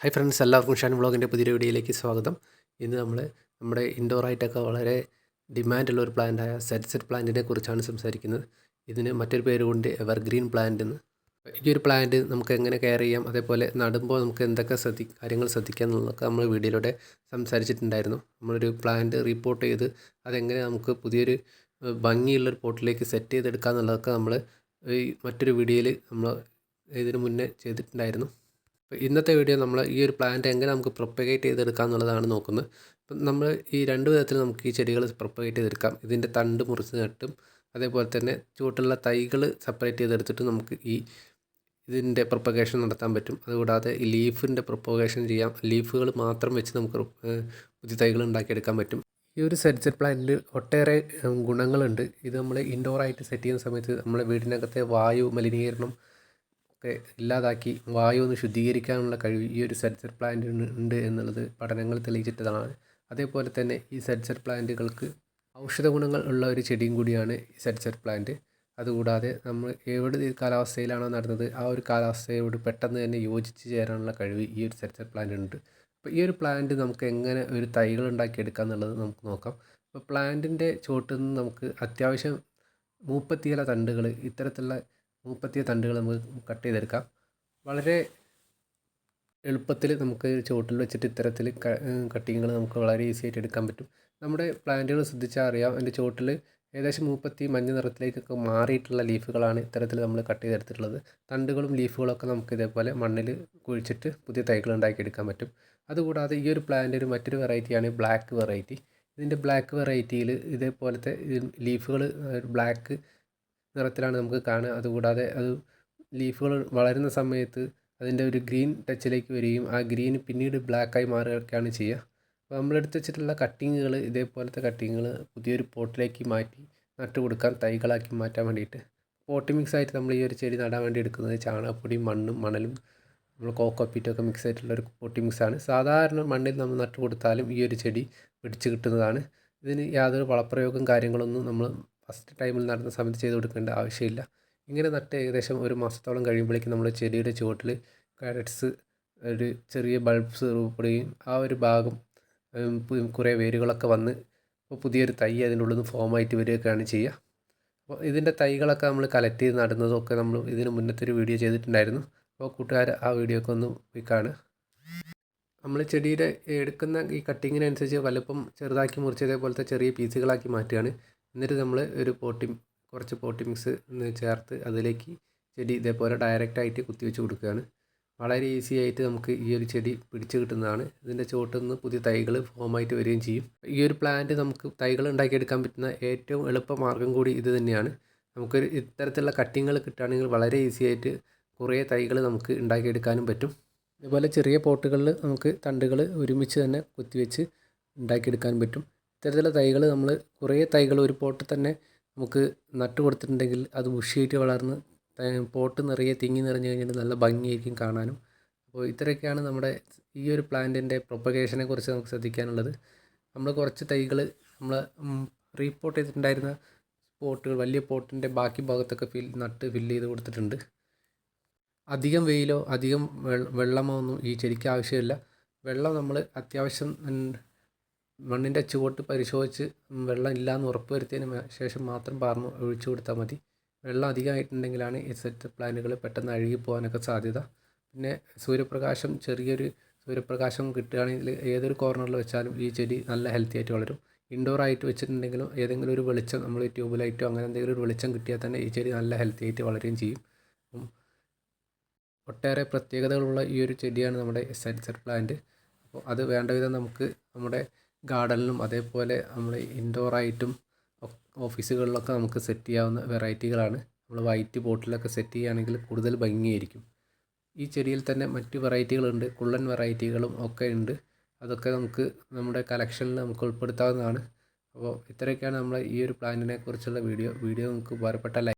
Hi friends എല്ലാവർക്കും ഷാൻ വ്ളോഗിന്റെ പുതിയ വീഡിയോയിലേക്ക് സ്വാഗതം. ഇന്ന് നമ്മൾ നമ്മുടെ ഇൻഡോർ ആയിട്ടൊക്കെ വളരെ ഡിമാൻഡുള്ള ഒരു പ്ലാന്റായ സെറ്റ് സെറ്റ് പ്ലാന്റിനെ കുറിച്ചാണ് സംസാരിക്കുന്നത്. ഇതിന് മറ്റൊരു പേര് കൊണ്ട് എവർഗ്രീൻ പ്ലാന്റ് എന്ന്. ഈ ഒരു പ്ലാന്റ് നമുക്ക് എങ്ങനെ കെയർ ചെയ്യാം? അതേപോലെ നടുമ്പോൾ നമുക്ക് എന്തൊക്കെ ശ്രദ്ധി കാര്യങ്ങൾ ശ്രദ്ധിക്കാം എന്നുള്ളതൊക്കെ നമ്മൾ വീഡിയോയിലൂടെ സംസാരിച്ചിട്ടുണ്ടായിരുന്നു. നമ്മളൊരു പ്ലാന്റ് റിപ്പോർട്ട് ചെയ്ത് അതെങ്ങനെ നമുക്ക് പുതിയൊരു ഭംഗിയുള്ളൊരു പോട്ടിലേക്ക് സെറ്റ് ചെയ്തെടുക്കുക എന്നുള്ളതൊക്കെ നമ്മൾ ഈ മറ്റൊരു വീഡിയോയിൽ നമ്മൾ ഇതിനു മുന്നേ ചെയ്തിട്ടുണ്ടായിരുന്നു. അപ്പോൾ ഇന്നത്തെ വീഡിയോ നമ്മൾ ഈ ഒരു പ്ലാന്റ് എങ്ങനെ നമുക്ക് പ്രൊപ്പഗേറ്റ് ചെയ്തെടുക്കാം എന്നുള്ളതാണ് നോക്കുന്നത്. അപ്പം നമ്മൾ ഈ രണ്ട് വിധത്തിൽ നമുക്ക് ഈ ചെടികൾ പ്രൊപ്പഗേറ്റ് ചെയ്തെടുക്കാം. ഇതിന്റെ തണ്ട് മുറിച്ച് നട്ടും അതേപോലെ തന്നെ ചുവട്ടുള്ള തൈകൾ സെപ്പറേറ്റ് ചെയ്തെടുത്തിട്ട് നമുക്ക് ഈ ഇതിന്റെ പ്രൊപ്പഗേഷൻ നടത്താൻ പറ്റും. അതുകൂടാതെ ഈ ലീഫിന്റെ പ്രൊപ്പഗേഷൻ ചെയ്യാം. ലീഫുകൾ മാത്രം വെച്ച് നമുക്ക് പുതിയ തൈകൾ ഉണ്ടാക്കിയെടുക്കാൻ പറ്റും. ഈ ഒരു സെറ്റ് പ്ലാന്റിൽ ഒട്ടേറെ ഗുണങ്ങളുണ്ട്. ഇത് നമ്മൾ ഇൻഡോർ ആയിട്ട് സെറ്റ് ചെയ്യുന്ന സമയത്ത് നമ്മുടെ വീടിനകത്തെ വായു മലിനീകരണം ഒക്കെ ഇല്ലാതാക്കി വായു ഒന്ന് ശുദ്ധീകരിക്കാനുള്ള കഴിവ് ഈ ഒരു സെറ്റ് പ്ലാന്റിന് ഉണ്ട് എന്നുള്ളത് പഠനങ്ങൾ തെളിയിച്ചിട്ടതാണ്. അതേപോലെ തന്നെ ഈ സെറ്റ് പ്ലാന്റുകൾക്ക് ഔഷധ ഗുണങ്ങൾ ഉള്ള ഒരു ചെടിയും കൂടിയാണ് ഈ സെറ്റ് പ്ലാന്റ്. അതുകൂടാതെ നമ്മൾ എവിടെ ഈ കാലാവസ്ഥയിലാണോ നടന്നത് ആ ഒരു കാലാവസ്ഥയോട് പെട്ടെന്ന് തന്നെ യോജിച്ച് ചേരാനുള്ള കഴിവ് ഈ ഒരു സെറ്റ് പ്ലാന്റിനുണ്ട് അപ്പോൾ ഈ ഒരു പ്ലാന്റ് നമുക്ക് എങ്ങനെ ഒരു തൈകൾ ഉണ്ടാക്കിയെടുക്കാം എന്നുള്ളത് നമുക്ക് നോക്കാം. അപ്പോൾ പ്ലാന്റിന്റെ ചുവട്ടിൽ നിന്ന് നമുക്ക് അത്യാവശ്യം മൂപ്പത്തിയില തണ്ടുകൾ ഇത്തരത്തിലുള്ള മൂപ്പത്തിയ തണ്ടുകൾ നമുക്ക് കട്ട് ചെയ്തെടുക്കാം. വളരെ എളുപ്പത്തിൽ നമുക്ക് ചുവട്ടിൽ വെച്ചിട്ട് ഇത്തരത്തിൽ കട്ടിങ്ങുകൾ നമുക്ക് വളരെ ഈസി ആയിട്ട് എടുക്കാൻ പറ്റും. നമ്മുടെ പ്ലാന്റുകൾ ശ്രദ്ധിച്ചാൽ അറിയാം. എന്റെ ചുവട്ടിൽ ഏകദേശം മൂപ്പത്തി മഞ്ഞ നിറത്തിലേക്കൊക്കെ മാറിയിട്ടുള്ള ലീഫുകളാണ് ഇത്തരത്തിൽ നമ്മൾ കട്ട് ചെയ്തെടുത്തിട്ടുള്ളത്. തണ്ടുകളും ലീഫുകളൊക്കെ നമുക്ക് ഇതേപോലെ മണ്ണിൽ കുഴിച്ചിട്ട് പുതിയ തൈകൾ ഉണ്ടാക്കി എടുക്കാൻ പറ്റും. അതുകൂടാതെ ഈ ഒരു പ്ലാന്റ് ഒരു മറ്റൊരു വെറൈറ്റിയാണ് ബ്ലാക്ക് വെറൈറ്റി. ഇതിന്റെ ബ്ലാക്ക് വെറൈറ്റിയിൽ ഇതേപോലത്തെ ലീഫുകൾ ബ്ലാക്ക് നിറത്തിലാണ് നമുക്ക് കാണുക. അതുകൂടാതെ അത് ലീഫുകൾ വളരുന്ന സമയത്ത് അതിന്റെ ഒരു ഗ്രീൻ ടച്ചിലേക്ക് വരികയും ആ ഗ്രീൻ പിന്നീട് ബ്ലാക്കായി മാറുകയൊക്കെയാണ് ചെയ്യുക. അപ്പോൾ നമ്മളെടുത്ത് വെച്ചിട്ടുള്ള കട്ടിങ്ങുകൾ ഇതേപോലത്തെ കട്ടിങ്ങുകൾ പുതിയൊരു പോട്ടിലേക്ക് മാറ്റി നട്ട് കൊടുക്കാൻ തൈകളാക്കി മാറ്റാൻ വേണ്ടിയിട്ട്. പോട്ടി മിക്സ് ആയിട്ട് നമ്മൾ ഈ ഒരു ചെടി നടാൻ വേണ്ടി എടുക്കുന്നത് ചാണകപ്പൊടിയും മണ്ണും മണലും നമ്മൾ കോക്കോപ്പീറ്റൊക്കെ മിക്സ് ആയിട്ടുള്ള ഒരു പോട്ടി മിക്സ് ആണ് സാധാരണ മണ്ണിൽ നമ്മൾ നട്ടു കൊടുത്താലും ഈ ഒരു ചെടി പിടിച്ച് കിട്ടുന്നതാണ്. ഇതിന് യാതൊരു വളപ്രയോഗം കാര്യങ്ങളൊന്നും നമ്മൾ ഫസ്റ്റ് ടൈമിൽ നടുന്ന സമയത്ത് ചെയ്ത് കൊടുക്കേണ്ട ആവശ്യമില്ല. ഇങ്ങനെ നട്ട് ഏകദേശം ഒരു മാസത്തോളം കഴിയുമ്പോഴേക്കും നമ്മൾ ചെടിയുടെ ചുവട്ടിൽ കാരറ്റ്സ് ഒരു ചെറിയ ബൾബ്സ് രൂപപ്പെടുകയും ആ ഒരു ഭാഗം കുറേ വേരുകളൊക്കെ വന്ന് ഇപ്പോൾ പുതിയൊരു തൈ അതിന്റെ ഉള്ളിൽ നിന്ന് ഫോമായിട്ട് വരികയൊക്കെയാണ് ചെയ്യുക. അപ്പോൾ ഇതിന്റെ തൈകളൊക്കെ നമ്മൾ കളക്ട് ചെയ്ത് നടുന്നതൊക്കെ നമ്മൾ ഇതിന് മുന്നത്തെ ഒരു വീഡിയോ ചെയ്തിട്ടുണ്ടായിരുന്നു. അപ്പോൾ കൂട്ടുകാർ ആ വീഡിയോ ഒക്കെ ഒന്ന് പോയി നമ്മൾ ചെടിയുടെ എടുക്കുന്ന ഈ കട്ടിങ്ങിനനുസരിച്ച് വലുപ്പം ചെറുതാക്കി മുറിച്ചതേപോലത്തെ ചെറിയ പീസുകളാക്കി മാറ്റുകയാണ്. എന്നിട്ട് നമ്മൾ ഒരു പോട്ടി കുറച്ച് പോട്ടി മിക്സ് ചേർത്ത് അതിലേക്ക് ചെടി ഇതേപോലെ ഡയറക്റ്റ് ഡയറക്റ്റായിട്ട് കുത്തിവെച്ച് കൊടുക്കുകയാണ്. വളരെ ഈസി ആയിട്ട് നമുക്ക് ഈ ഒരു ചെടി പിടിച്ച് കിട്ടുന്നതാണ്. ഇതിന്റെ ചുവട്ടിൽ നിന്ന് പുതിയ തൈകൾ ഫോമായിട്ട് വരികയും ചെയ്യും. ഈ ഒരു പ്ലാന്റ് നമുക്ക് തൈകൾ ഉണ്ടാക്കിയെടുക്കാൻ പറ്റുന്ന ഏറ്റവും എളുപ്പ മാർഗം കൂടി ഇത് തന്നെയാണ്. നമുക്കൊരു ഇത്തരത്തിലുള്ള കട്ടിങ്ങൾ കിട്ടുകയാണെങ്കിൽ വളരെ ഈസി ആയിട്ട് കുറേ തൈകൾ നമുക്ക് ഉണ്ടാക്കിയെടുക്കാനും പറ്റും. ഇതുപോലെ ചെറിയ പോട്ടുകളിൽ നമുക്ക് തണ്ടുകൾ ഒരുമിച്ച് തന്നെ കുത്തിവെച്ച് ഉണ്ടാക്കിയെടുക്കാൻ പറ്റും. ഇത്തരത്തിലുള്ള തൈകൾ നമ്മൾ കുറേ തൈകൾ ഒരു പോട്ടിൽ തന്നെ നമുക്ക് നട്ട് കൊടുത്തിട്ടുണ്ടെങ്കിൽ അത് ബുഷിയായിട്ട് വളർന്ന് പോട്ട് നിറയെ തിങ്ങി നിറഞ്ഞു കഴിഞ്ഞിട്ട് നല്ല ഭംഗിയായിരിക്കും കാണാനും. അപ്പോൾ ഇത്രയൊക്കെയാണ് നമ്മുടെ ഈ ഒരു പ്ലാന്റിന്റെ പ്രൊപ്പഗേഷനെ കുറിച്ച് നമുക്ക് ശ്രദ്ധിക്കാനുള്ളത്. നമ്മൾ കുറച്ച് തൈകൾ നമ്മൾ റീപോർട്ട് ചെയ്തിട്ടുണ്ടായിരുന്ന പോട്ടുകൾ വലിയ പോട്ടിന്റെ ബാക്കി ഭാഗത്തൊക്കെ ഫിൽ നട്ട് ഫില്ല് ചെയ്ത് കൊടുത്തിട്ടുണ്ട്. അധികം വെയിലോ അധികം വെള്ളമോ ഒന്നും ഈ ചെടിക്ക് ആവശ്യമില്ല. വെള്ളം നമ്മൾ അത്യാവശ്യം മണ്ണിന്റെ ചുവട്ട് പരിശോധിച്ച് വെള്ളം ഇല്ലയെന്ന് ഉറപ്പ് വരുത്തിയതിന് ശേഷം മാത്രം പാർന്ന് ഒഴിച്ചു കൊടുത്താൽ മതി. വെള്ളം അധികമായിട്ടുണ്ടെങ്കിലാണ് ഈ സെറ്റ് പ്ലാന്റുകൾ പെട്ടെന്ന് അഴുകി പോകാനൊക്കെ സാധ്യത. പിന്നെ സൂര്യപ്രകാശം ചെറിയൊരു സൂര്യപ്രകാശം കിട്ടുകയാണെങ്കിൽ ഏതൊരു കോർണറിൽ വെച്ചാലും ഈ ചെടി നല്ല ഹെൽത്തി ആയിട്ട് വളരും. ഇൻഡോർ ആയിട്ട് വെച്ചിട്ടുണ്ടെങ്കിലും ഏതെങ്കിലും ഒരു വെളിച്ചം നമ്മൾ ട്യൂബ് ലൈറ്റോ അങ്ങനെ എന്തെങ്കിലും ഒരു വെളിച്ചം കിട്ടിയാൽ തന്നെ ഈ ചെടി നല്ല ഹെൽത്തി ആയിട്ട് വളരുകയും ചെയ്യും. ഒട്ടേറെ പ്രത്യേകതകളുള്ള ഈ ഒരു ചെടിയാണ് നമ്മുടെ സെറ്റ് സെറ്റ് പ്ലാന്റ് അപ്പോൾ അത് വേണ്ട വിധം നമുക്ക് നമ്മുടെ ഗാർഡനിലും അതേപോലെ നമ്മൾ ഇൻഡോർ ആയിട്ടും ഓഫീസുകളിലൊക്കെ നമുക്ക് സെറ്റ് ചെയ്യാവുന്ന വെറൈറ്റികളാണ്. നമ്മൾ വൈറ്റ് ബോട്ടിലൊക്കെ സെറ്റ് ചെയ്യുകയാണെങ്കിൽ കൂടുതൽ ഭംഗിയായിരിക്കും. ഈ ചെടിയിൽ തന്നെ മറ്റ് വെറൈറ്റികളുണ്ട്. കുള്ളൻ വെറൈറ്റികളും ഒക്കെ ഉണ്ട്. അതൊക്കെ നമുക്ക് നമ്മുടെ കളക്ഷനിൽ നമുക്ക് ഉൾപ്പെടുത്താവുന്നതാണ്. അപ്പോൾ ഇത്രയൊക്കെയാണ് നമ്മൾ ഈ ഒരു പ്ലാന്റിനെ കുറിച്ചുള്ള വീഡിയോ. വീഡിയോ നിങ്ങൾക്ക് ഉപകാരപ്പെട്ട ലൈക്ക്